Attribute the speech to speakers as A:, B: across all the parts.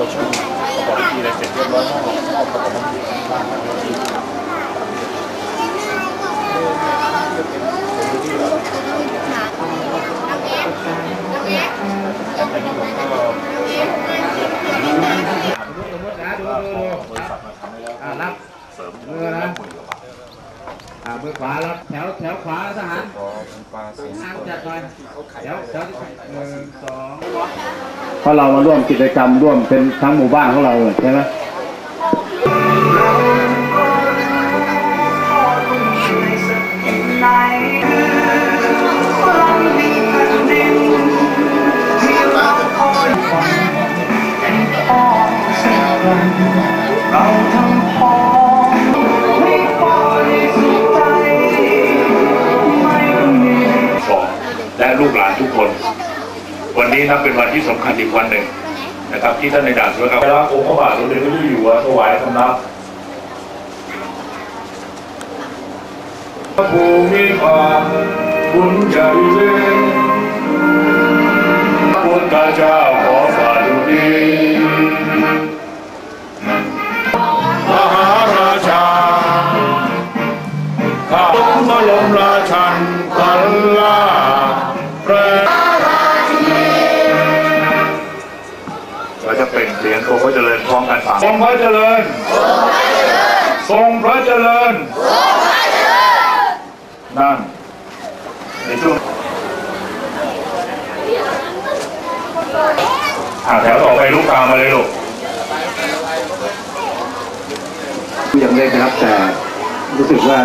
A: พอช่วงประกอบพิธีอะไรเสร็จเรียบร้อยก็ออกประกอบพิธีบ้านพิธี
B: สมมตินะดูดูดู
A: อ่า
B: รับเ
A: สริมเนื้อนะ
B: อ่ามือขวารับแถวแถวขวาทหารขอคุณปางทหารจัดหน่อยแถวแถวที่หนึ่งสองเ
C: พราะเรามาร่
B: วม
C: กิจกรรมร่วมเป็นทั้งหมู่
B: บ้าน
C: ของเราเลยใช่ไหม
A: ลูกหลานทุกคน วันนี้นับเป็นวันที่สำคัญอีกวันหนึ่งนะครับ ที่ท่านในด่านสุรกรรมรับองค์พระบาทสมเด็จพระเจ้าอยู่หัวถวายคำนับพระภูมิภาคบุญใจเวรพุทธเจ้า รงพระเจริญพร้อมกันสามทรงพระเจริญทรงพระเจริญนั่นในช่วงอ่าแถวต่อไปลูกตามมาเลยลูก
C: ยังเล็กนะครับแต่รู้สึกว่า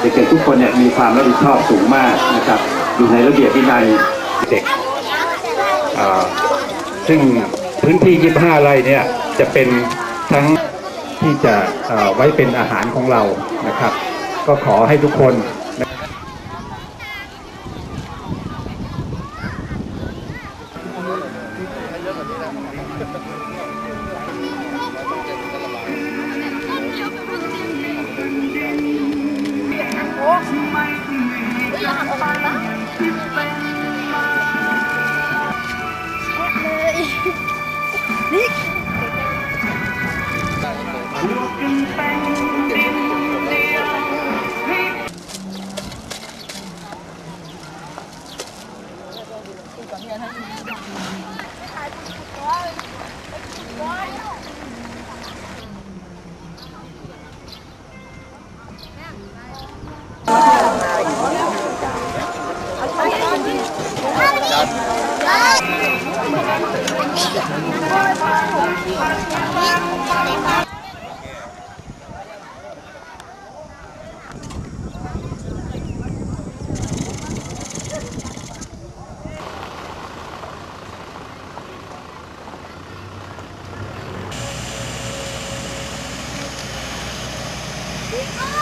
C: เด็กๆทุกคนเนี่ยมีความรับผิดชอบสูงมากนะครับอยู่ในระเบียบวินัยเด็ก
B: อ่าซึ่ง พื้นที่ 25 ไร่เนี
C: ่ย
B: จะเป็น
C: ทั้ง
B: ที่จะเอ่อไว้
C: เป็น
B: อาห
C: ารของเรา
B: นะครับ ก
C: ็ข
B: อ
C: ให้
B: ทุกคน
D: นี่จัดียว Oh!